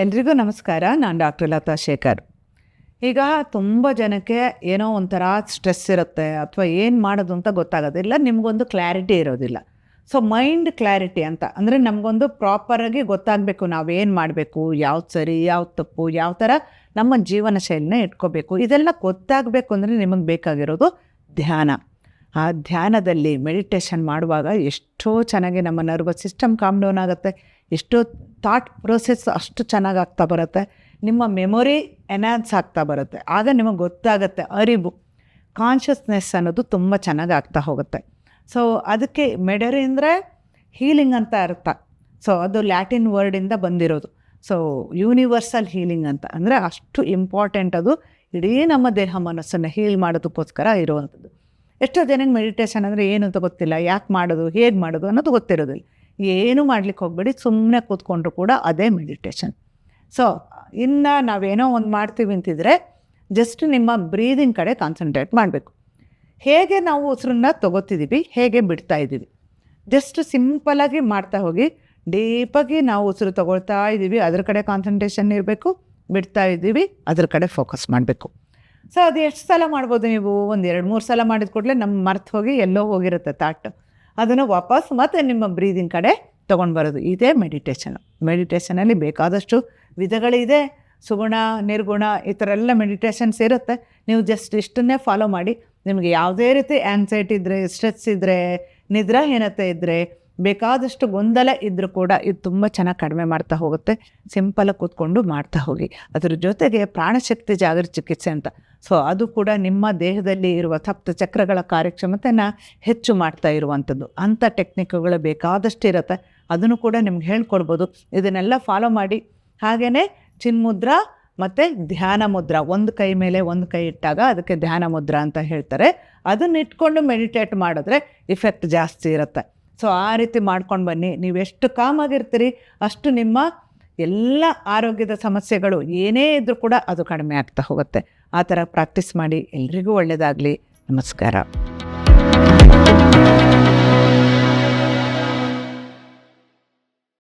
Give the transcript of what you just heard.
ಎಲ್ರಿಗೂ ನಮಸ್ಕಾರ. ನಾನು ಡಾಕ್ಟರ್ ಲತಾ ಶೇಖರ್. ಈಗ ತುಂಬ ಜನಕ್ಕೆ ಏನೋ ಒಂಥರ ಸ್ಟ್ರೆಸ್ ಇರುತ್ತೆ ಅಥವಾ ಏನು ಮಾಡೋದು ಅಂತ ಗೊತ್ತಾಗೋದಿಲ್ಲ. ನಿಮಗೊಂದು ಕ್ಲಾರಿಟಿ ಇರೋದಿಲ್ಲ. ಸೊ, ಮೈಂಡ್ ಕ್ಲಾರಿಟಿ ಅಂತ, ಅಂದರೆ ನಮಗೊಂದು ಪ್ರಾಪರಾಗಿ ಗೊತ್ತಾಗಬೇಕು ನಾವೇನು ಮಾಡಬೇಕು, ಯಾವ್ದು ಸರಿ, ಯಾವ್ದು ತಪ್ಪು, ಯಾವ ಥರ ನಮ್ಮ ಜೀವನ ಶೈಲಿನ ಇಟ್ಕೋಬೇಕು. ಇದೆಲ್ಲ ಗೊತ್ತಾಗಬೇಕು ಅಂದರೆ ನಿಮಗೆ ಬೇಕಾಗಿರೋದು ಧ್ಯಾನ. ಆ ಧ್ಯಾನದಲ್ಲಿ ಮೆಡಿಟೇಷನ್ ಮಾಡುವಾಗ ಎಷ್ಟೋ ಚೆನ್ನಾಗಿ ನಮ್ಮ ನರ್ವಸ್ ಸಿಸ್ಟಮ್ ಕಾಮ್ ಡೌನ್ ಆಗುತ್ತೆ. ಎಷ್ಟೋ ಥಾಟ್ ಪ್ರೋಸೆಸ್ ಅಷ್ಟು ಚೆನ್ನಾಗಿ ಆಗ್ತಾ ಬರುತ್ತೆ. ನಿಮ್ಮ ಮೆಮೊರಿ ಎನ್ಹಾನ್ಸ್ ಆಗ್ತಾ ಬರುತ್ತೆ. ಆಗ ನಿಮಗೆ ಗೊತ್ತಾಗುತ್ತೆ ಅರಿವು ಕಾನ್ಷಿಯಸ್ನೆಸ್ ಅನ್ನೋದು ತುಂಬ ಚೆನ್ನಾಗಿ ಆಗ್ತಾ ಹೋಗುತ್ತೆ. ಸೊ ಅದಕ್ಕೆ ಮೆಡರಿ ಅಂದರೆ ಹೀಲಿಂಗ್ ಅಂತ ಅರ್ಥ. ಸೊ ಅದು ಲ್ಯಾಟಿನ್ ವರ್ಡಿಂದ ಬಂದಿರೋದು. ಸೊ ಯೂನಿವರ್ಸಲ್ ಹೀಲಿಂಗ್ ಅಂತ. ಅಂದರೆ ಅಷ್ಟು ಇಂಪಾರ್ಟೆಂಟ್ ಅದು. ಇಡೀ ನಮ್ಮ ದೇಹ ಮನಸ್ಸನ್ನು ಹೀಲ್ ಮಾಡೋದಕ್ಕೋಸ್ಕರ ಇರುವಂಥದ್ದು. ಎಷ್ಟೋ ಜನಕ್ಕೆ ಮೆಡಿಟೇಷನ್ ಅಂದರೆ ಏನು ಅಂತ ಗೊತ್ತಿಲ್ಲ. ಯಾಕೆ ಮಾಡೋದು, ಹೇಗೆ ಮಾಡೋದು ಅನ್ನೋದು ಗೊತ್ತಿರೋದಿಲ್ಲ. ಏನು ಮಾಡ್ಲಿಕ್ಕೆ ಹೋಗಬೇಡಿ ಸುಮ್ಮನೆ ಕೂತ್ಕೊಂಡ್ರು ಕೂಡ ಅದೇ ಮೆಡಿಟೇಷನ್ ಸೊ ಇನ್ನು ನಾವೇನೋ ಒಂದು ಮಾಡ್ತೀವಿ ಅಂತಿದ್ರೆ ಜಸ್ಟ್ ನಿಮ್ಮ ಬ್ರೀದಿಂಗ್ ಕಡೆ ಕಾನ್ಸಂಟ್ರೇಟ್ ಮಾಡಬೇಕು. ಹೇಗೆ ನಾವು ಉಸಿರನ್ನ ತೊಗೋತಿದ್ದೀವಿ ಹೇಗೆ ಬಿಡ್ತಾ ಇದ್ದೀವಿ. ಜಸ್ಟ್ ಸಿಂಪಲಾಗಿ ಮಾಡ್ತಾ ಹೋಗಿ ಡೀಪಾಗಿ ನಾವು ಉಸಿರು ತೊಗೊಳ್ತಾ ಇದ್ದೀವಿ ಅದ್ರ ಕಡೆ ಕಾನ್ಸಂಟ್ರೇಷನ್ ಇರಬೇಕು, ಬಿಡ್ತಾ ಇದ್ದೀವಿ ಅದ್ರ ಕಡೆ ಫೋಕಸ್ ಮಾಡಬೇಕು. ಸೊ ಅದು ಎಷ್ಟು ಸಲ ಮಾಡ್ಬೋದು ನೀವು? ಒಂದು ಎರಡು, ಮೂರು ಸಲ ಮಾಡಿದ ಕೂಡಲೇ ನಮ್ಮ ಮರ್ತು ಹೋಗಿ ಎಲ್ಲೋ ಹೋಗಿರುತ್ತೆ ತಾಟ್. ಅದನ್ನು ವಾಪಸ್ ಮತ್ತೆ ನಿಮ್ಮ ಬ್ರೀದಿಂಗ್ ಕಡೆ ತೊಗೊಂಡು ಬರೋದು. ಇದೇ ಮೆಡಿಟೇಷನ್ ಮೆಡಿಟೇಷನಲ್ಲಿ ಬೇಕಾದಷ್ಟು ವಿಧಗಳಿದೆ. ಸುಗುಣ, ನಿರ್ಗುಣ, ಈ ಥರ ಎಲ್ಲ ಮೆಡಿಟೇಷನ್ಸ್ ಇರುತ್ತೆ. ನೀವು ಜಸ್ಟ್ ಇಷ್ಟನ್ನೇ ಫಾಲೋ ಮಾಡಿ. ನಿಮಗೆ ಯಾವುದೇ ರೀತಿ ಆ್ಯನ್ಸೈಟಿ ಇದ್ದರೆ ಸ್ಟ್ರೆಸ್ ಇದ್ದರೆ ನಿದ್ರಾಹೀನತೆ ಇದ್ದರೆ ಬೇಕಾದಷ್ಟು ಗೊಂದಲ ಇದ್ದರೂ ಕೂಡ ಇದು ತುಂಬ ಚೆನ್ನಾಗಿ ಕಡಿಮೆ ಮಾಡ್ತಾ ಹೋಗುತ್ತೆ. ಸಿಂಪಲಾಗಿ ಕೂತ್ಕೊಂಡು ಮಾಡ್ತಾ ಹೋಗಿ. ಅದ್ರ ಜೊತೆಗೆ ಪ್ರಾಣಶಕ್ತಿ ಜಾಗೃತಿ ಚಿಕಿತ್ಸೆ ಅಂತ. ಸೊ ಅದು ಕೂಡ ನಿಮ್ಮ ದೇಹದಲ್ಲಿ ಇರುವ ಸಪ್ತ ಚಕ್ರಗಳ ಕಾರ್ಯಕ್ಷಮತೆನ ಹೆಚ್ಚು ಮಾಡ್ತಾ ಇರುವಂಥದ್ದು. ಅಂಥ ಟೆಕ್ನಿಕ್ಗಳು ಬೇಕಾದಷ್ಟು ಇರುತ್ತೆ. ಅದನ್ನು ಕೂಡ ನಿಮ್ಗೆ ಹೇಳ್ಕೊಡ್ಬೋದು. ಇದನ್ನೆಲ್ಲ ಫಾಲೋ ಮಾಡಿ. ಹಾಗೆಯೇ ಚಿನ್ಮುದ್ರ ಮತ್ತು ಧ್ಯಾನ ಮುದ್ರ. ಒಂದು ಕೈ ಮೇಲೆ ಒಂದು ಕೈ ಇಟ್ಟಾಗ ಅದಕ್ಕೆ ಧ್ಯಾನ ಮುದ್ರ ಅಂತ ಹೇಳ್ತಾರೆ. ಅದನ್ನ ಇಟ್ಕೊಂಡು ಮೆಡಿಟೇಟ್ ಮಾಡಿದ್ರೆ ಇಫೆಕ್ಟ್ ಜಾಸ್ತಿ ಇರುತ್ತೆ. ಸೊ ಆ ರೀತಿ ಮಾಡ್ಕೊಂಡು ಬನ್ನಿ. ನೀವು ಎಷ್ಟು ಕಾಮಾಗಿರ್ತೀರಿ, ಅಷ್ಟು ನಿಮ್ಮ ಎಲ್ಲ ಆರೋಗ್ಯದ ಸಮಸ್ಯೆಗಳು ಏನೇ ಇದ್ದರೂ ಕೂಡ ಅದು ಕಡಿಮೆ ಆಗ್ತಾ ಹೋಗುತ್ತೆ. ಆ ಥರ ಪ್ರಾಕ್ಟೀಸ್ ಮಾಡಿ ಎಲ್ರಿಗೂ ಒಳ್ಳೆಯದಾಗಲಿ ನಮಸ್ಕಾರ.